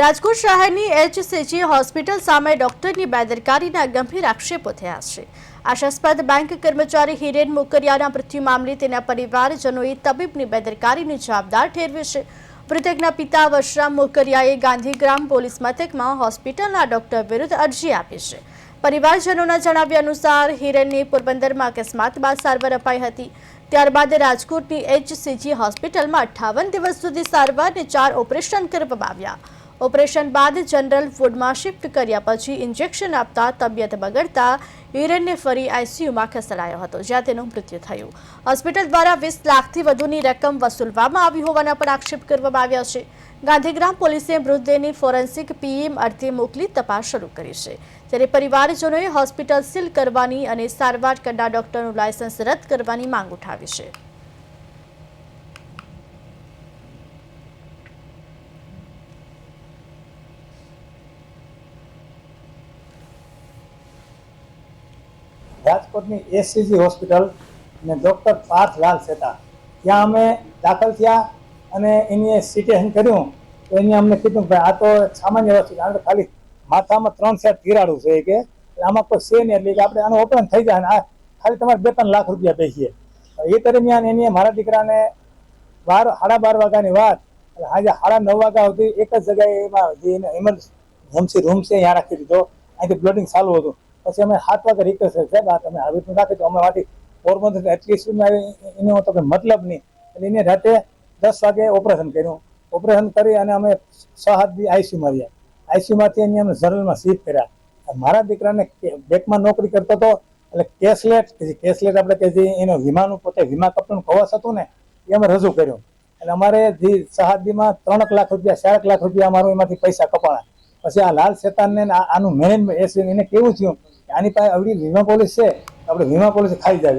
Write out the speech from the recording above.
રાજકોટ શહેરની HCG hospital સામે ડોક્ટરની બેદરકારીના ગંભીર આક્ષેપો થયા છે. આશાસ્પદ બેંક કર્મચારી હિરેન મોકરિયાના મૃત્યુ મામલે તેના પરિવારજનોએ તબીબની બેદરકારીને જવાબદાર ઠેરવી છે. મૃતકના પિતા વશરામ મોકરિયાએ ગાંધીગ્રામ પોલીસ મથકમાં હોસ્પિટલના ડોક્ટર વિરુદ્ધ અરજી આપી છે. પરિવારજનોના જણાવ્યા અનુસાર, હિરેનની પોરબંદરમાં અકસ્માત બાદ સારવાર અપાઈ હતી. ત્યારબાદ રાજકોટની એચસીજી હોસ્પિટલમાં અઠ્ઠાવન દિવસ સુધી સારવાર ચાર ઓપરેશન કરવામાં આવ્યા. ઓપરેશન બાદ જનરલ વોર્ડમાં શિફ્ટ કર્યા પછી ઇન્જેક્શન આપતા તબિયત બગડતા હિરેનને ફરી આઈસીયુમાં ખસેડાયો હતો, જ્યાં તેનું મૃત્યુ થયું. હોસ્પિટલ દ્વારા વીસ લાખથી વધુની રકમ વસૂલવામાં આવી હોવાના પણ આક્ષેપ કરવામાં આવ્યા છે. ગાંધીગ્રામ પોલીસે મૃતદેહની ફોરેન્સિક પીએમ અર્થે મોકલી તપાસ શરૂ કરી છે. ત્યારે પરિવારજનોએ હોસ્પિટલ સીલ કરવાની અને સારવાર કરનાર ડોક્ટરનું લાયસન્સ રદ કરવાની માંગ ઉઠાવી છે. રાજકોટની એસસીજી હોસ્પિટલ અને ડૉક્ટર પાર્થલાલ લાલ સેતા. ત્યાં અમે દાખલ થયા અને એની સિટેશન કર્યું. તો એને અમને કીધું ભાઈ, આ તો સામાન્ય વસ્તુ કારણ કે ખાલી માથામાં ત્રણ સેટ તિરાડું છે કે આમાં કોઈ છે નહીં. એટલે કે આપણે આનું ઓપરેશન થઈ જાય અને આ ખાલી તમારે બે ત્રણ લાખ રૂપિયા બેસીએ. એ દરમિયાન એની મારા દીકરાને બાર, સાડા બાર વાગ્યાની વાત. એટલે આજે સાડા નવ વાગ્યા સુધી એક જ જગ્યાએ એમાં જે એને ઇમરજન્સી રૂમ છે ત્યાં રાખી દીધો. અહીંથી બ્લડિંગ ચાલુ હતું. પછી અમે સાત વાગે રિક્વેસ્ટ કરી, સાહેબ, આ તમે આવી રીતનું રાખી દો. અમે માંથી પોરબંદર એટલી એનો તો કંઈ મતલબ નહીં. એટલે એને રાતે દસ વાગે ઓપરેશન કર્યું. ઓપરેશન કરી અને અમે છ આઈસીયુમાં રહ્યા. આઈસીયુમાંથી એની અમે જનરલમાં શિફ્ટ કર્યા. મારા દીકરાને બેંકમાં નોકરી કરતો હતો, એટલે કેશલેટ કે જે કેશલેટ આપણે કે જે એનો વીમાનું પોતે વીમા કંપનીનું કવચ હતું ને, એ અમે રજૂ કર્યું. એટલે અમારે જે સહાદીમાં ત્રણ લાખ રૂપિયા ચાર લાખ રૂપિયા અમારું એમાંથી પૈસા કપાણા. પછી આ લાલ શેતાનને આનું મેનેજમેન્ટ એને કેવું થયું? આની પાસે આવડી વીમા પોલિસી છે આપણે વીમા પોલિસી ખાઈ જાવીએ.